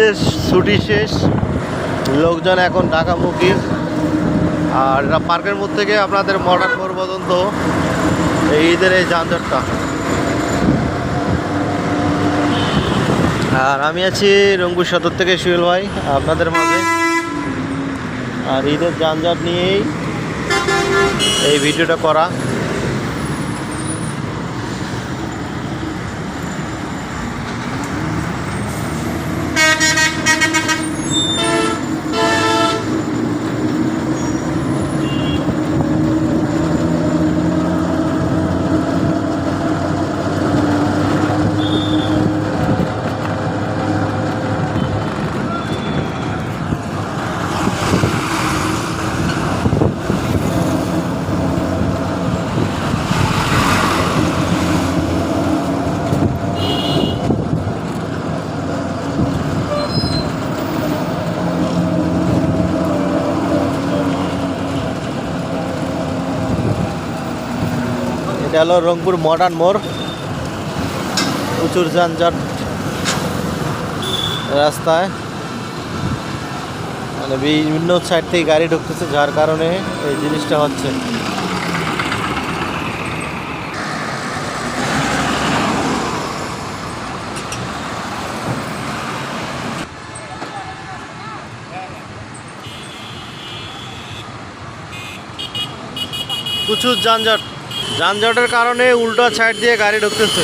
ঈদের ছুটি শেষ, লোকজন এখন ঢাকামুখী। আর এটা পার্কের মধ্যে থেকে আপনাদের মডার্ন মোড় পর্যন্ত এই ঈদের এই যানজটটা আর আমি আছি রঙ্গুর সদর থেকে সুয়েল ভাই, আপনাদের মাঝে। আর ঈদের যানজট নিয়েই এই ভিডিওটা করা। এটা রংপুর মডার্ন মোড় প্রচুর যানজট রাস্তায়। মানে বিভিন্ন সাইড থেকে গাড়ি ঢুকতেছে, যার কারণে এই জিনিসটা হচ্ছে। প্রচুর যানজট। যানজটের কারণে উল্টো সাইড দিয়ে গাড়ি ঢুকতেছে।